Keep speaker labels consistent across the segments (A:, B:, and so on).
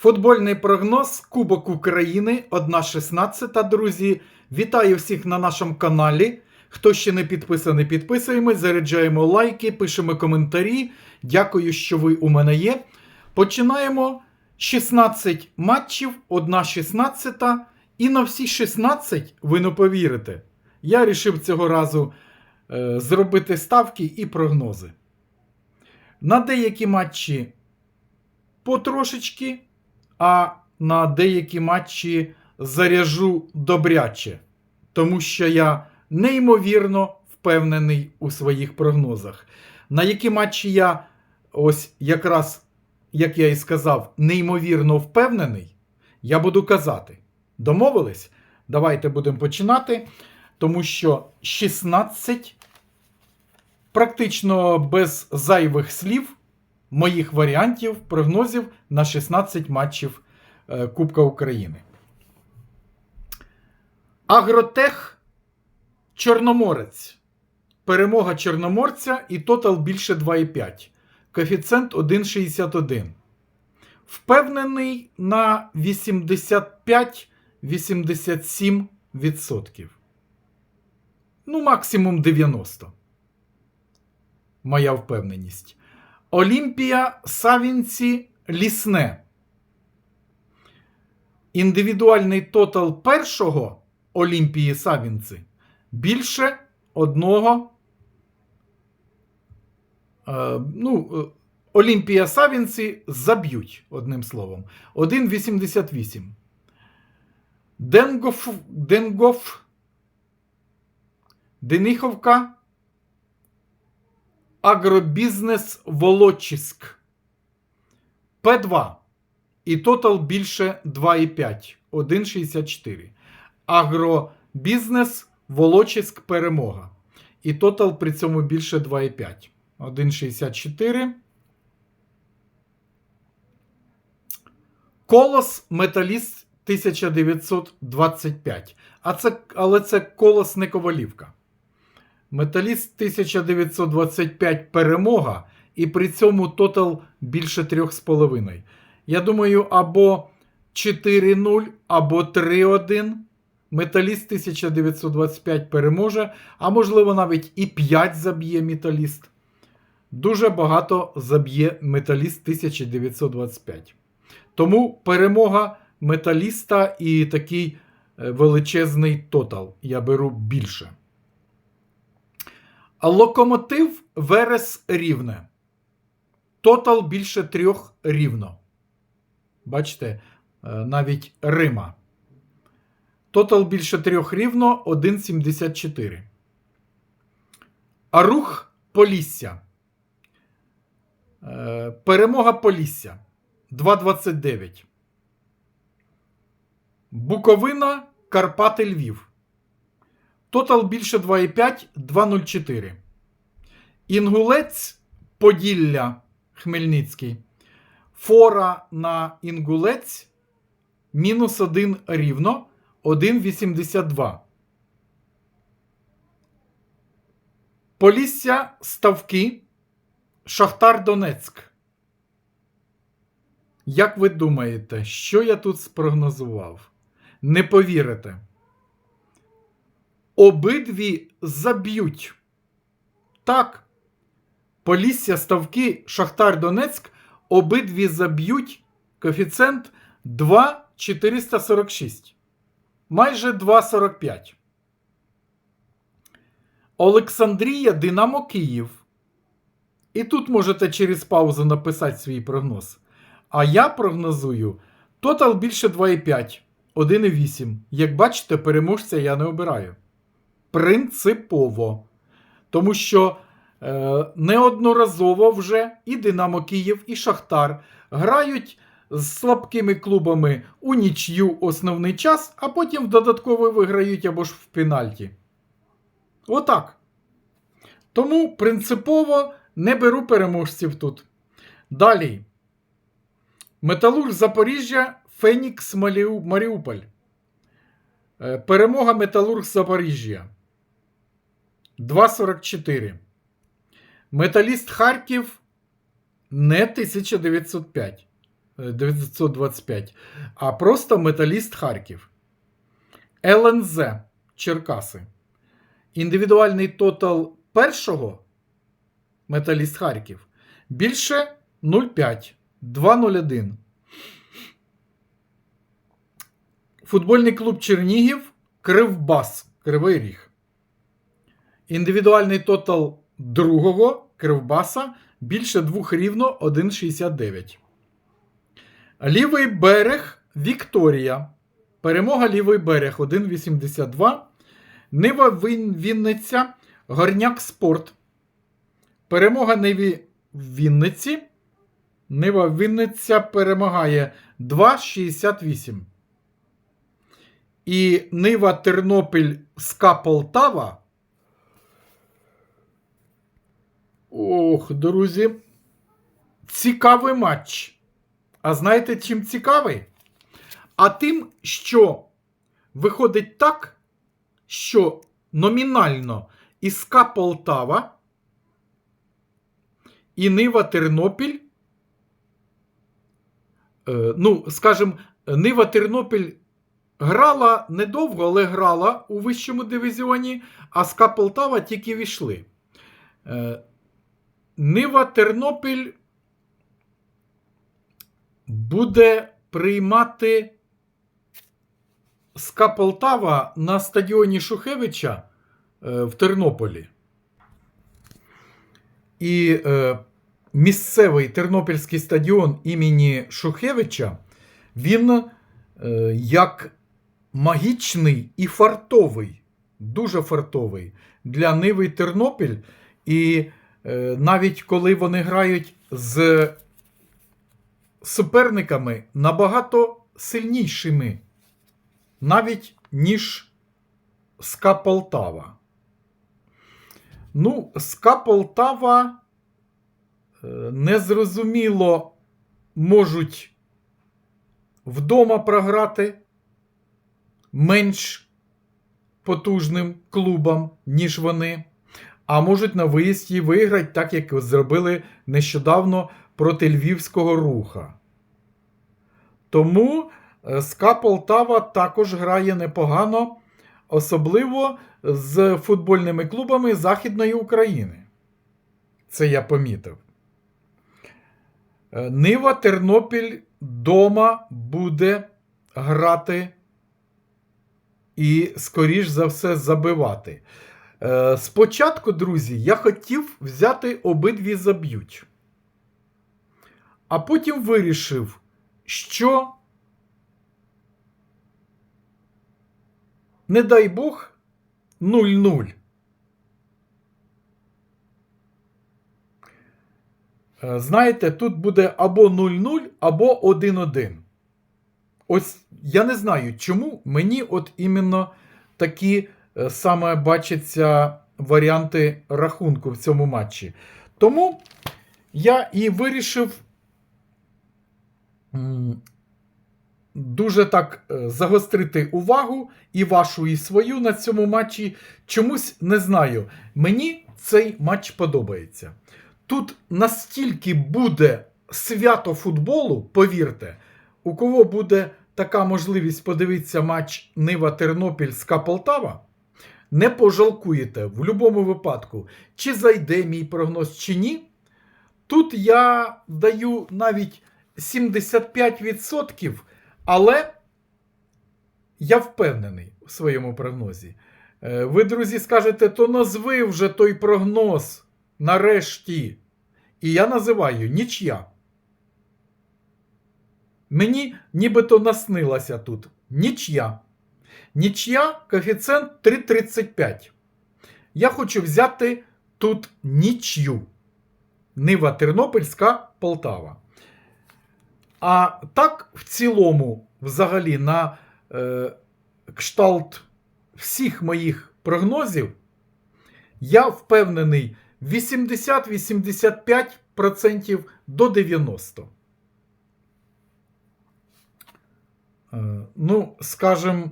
A: Футбольний прогноз Кубок України 1.16, друзі. Вітаю всіх на нашому каналі. Хто ще не підписаний, підписуємось, заряджаємо лайки, пишемо коментарі. Дякую, що ви у мене є. Починаємо 16 матчів, 1.16. І на всі 16, ви не повірите, я вирішив цього разу е, зробити ставки і прогнози. На деякі матчі потрошечки, а на деякі матчі заряжу добряче, тому що я неймовірно впевнений у своїх прогнозах. На які матчі я ось якраз, як я і сказав, неймовірно впевнений, я буду казати. Домовились? Давайте будемо починати, тому що 16 практично без зайвих слів моїх варіантів, прогнозів на 16 матчів е, Кубка України. Агротех Чорноморець. Перемога Чорноморця і тотал більше 2,5. Коефіцієнт 1,61. Впевнений на 85-87%. Ну, максимум 90%. Моя впевненість. Олімпія Савінці Лісне. Індивідуальний тотал першого Олімпії Савінці більше одного. Е, ну, е, Олімпія Савінці заб'ють, одним словом. 1,88. Денгоф, Денгоф, Дениховка, Агробізнес Волочиськ. П2. І тотал більше 2,5. 1,64. Агробізнес Волочиськ перемога. І тотал при цьому більше 2,5. 1,64. Колос Металіст 1925. А це, але це колос не ковалівка. Металіст 1925 перемога. І при цьому тотал більше 3,5. Я думаю, або 4-0, або 3-1. Металіст 1925 переможе, а можливо навіть і 5 заб'є металіст. Дуже багато заб'є металіст 1925. Тому перемога металіста і такий е, величезний тотал. Я беру більше. Локомотив Верес рівне. Тотал більше трьох рівно. Бачите, е, навіть Рима. Тотал більше трьох рівно 1,74. А рух Полісся. Е, Перемога Полісся 2,29. Буковина Карпати Львів. Тотал більше 2,5 2,04. Інгулець Поділля Хмельницький. Фора на Інгулець мінус 1 рівно 1,82. Полісся Ставки. Шахтар Донецьк. Як ви думаєте, що я тут спрогнозував? Не повірите. Обидві заб'ють. Так. Полісся Ставки, Шахтар Донецьк. Обидві заб'ють коефіцієнт 2,446. Майже 2,45. Олександрія Динамо Київ. І тут можете через паузу написати свій прогноз. А я прогнозую тотал більше 2,5, 1,8. Як бачите, переможця я не обираю. Принципово. Тому що е, неодноразово вже і Динамо Київ, і Шахтар грають з слабкими клубами у нічю основний час, а потім в додатковий виграють або ж в пенальті. Отак. Тому принципово не беру переможців тут. Далі. Металург Запоріжжя, Фенікс Маріуполь. Е, Перемога Металург Запоріжжя. 2,44. Металіст Харків не 1905. е, 925, а просто Металіст Харків. ЛНЗ Черкаси. Індивідуальний тотал першого Металіст Харків більше 0,5 201. Футбольний клуб Чернігів Кривбас Кривий Ріг. Індивідуальний тотал другого Кривбаса більше двох рівно 1,69. Лівий берег Вікторія. Перемога лівий берег 1,82. Нива Вінниця. Горняк Спорт. Перемога Ниві Вінниці. Нива Вінниця перемагає 2,68. І Нива Тернопіль СКА Полтава. Ох, друзі. Цікавий матч. А знаєте, чим цікавий? А тим, що виходить так, що номінально і СКА Полтава і Нива Тернопіль. е, ну, скажімо, Нива Тернопіль грала недовго, але грала у вищому дивізіоні, а СКА Полтава тільки війшли. Нива Тернопіль буде приймати СКА Полтава на стадіоні Шухевича е, в Тернополі. І е, місцевий Тернопільський стадіон імені Шухевича, він е, як магічний і фартовий, дуже фартовий для Ниви Тернопіль. І навіть коли вони грають з суперниками набагато сильнішими, навіть ніж СКА Полтава. Ну, СКА Полтава е, незрозуміло можуть вдома програти менш потужним клубам, ніж вони, а можуть на виїзді виграти, так як зробили нещодавно проти львівського руха. Тому е, СКА Полтава також грає непогано, особливо з футбольними клубами Західної України. Це я помітив. Е, Нива Тернопіль дома буде грати і, скоріш за все, забивати. Е, Спочатку, друзі, я хотів взяти обидві заб'ють. А потім вирішив, що, не дай Бог, 0-0. Е, Знаєте, тут буде або 0-0, або 1-1. Ось я не знаю, чому мені от іменно такі саме бачаться варіанти рахунку в цьому матчі. Тому я і вирішив дуже так е, загострити увагу і вашу, і свою на цьому матчі. Чомусь не знаю. Мені цей матч подобається. Тут настільки буде свято футболу, повірте, у кого буде така можливість подивитися матч Нива Тернопільська Полтава, не пожалкуєте в будь-якому випадку, чи зайде мій прогноз, чи ні. Тут я даю навіть 75%, але я впевнений в своєму прогнозі. Е, Ви, друзі, скажете, то назви вже той прогноз нарешті. І я називаю нічия. Мені нібито наснилася тут нічия. Нічия коефіцієнт 3,35. Я хочу взяти тут нічю. Нива Тернопільська Полтава. А так, в цілому, взагалі, на е, кшталт всіх моїх прогнозів, я впевнений 80-85% до 90%. Е, Ну, скажем,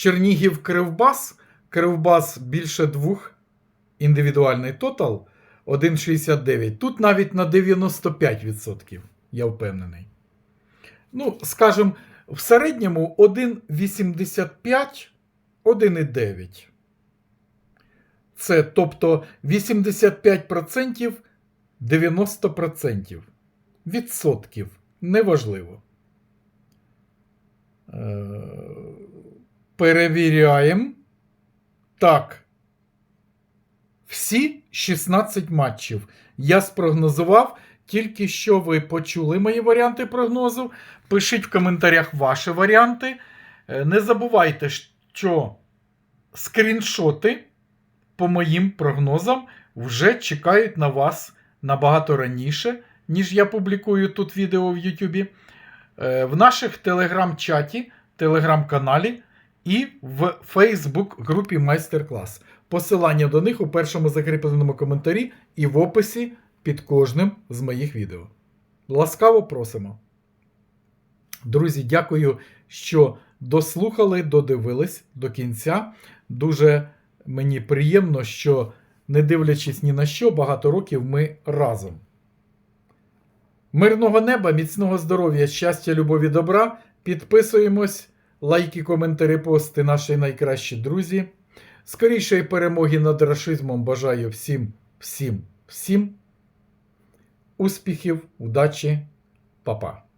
A: Чернігів Кривбас. Кривбас більше двох. Індивідуальний тотал 1,69. Тут навіть на 95%. я впевнений. Ну, скажімо, в середньому 1,85, 1,9. Це тобто 85% 90%. Відсотків. Неважливо. Е, Перевіряємо. Так. Всі 16 матчів. Я спрогнозував. Тільки що ви почули мої варіанти прогнозу. Пишіть в коментарях ваші варіанти. Е, Не забувайте, що скріншоти по моїм прогнозам вже чекають на вас набагато раніше, ніж я публікую тут відео в Ютубі. Е, В наших телеграм-чаті, телеграм-каналі і в Фейсбук-групі Майстер-клас. Посилання до них у першому закріпленому коментарі і в описі під кожним з моїх відео. Ласкаво просимо. Друзі, дякую, що дослухали, додивились до кінця. Дуже мені приємно, що, не дивлячись ні на що, багато років ми разом. Мирного неба, міцного здоров'я, щастя, любові, добра. Підписуємось, лайки, коментарі, пости, наші найкращі друзі. Скорішої перемоги над рашизмом бажаю всім, всім, всім. Успіхів, удачі, па-па.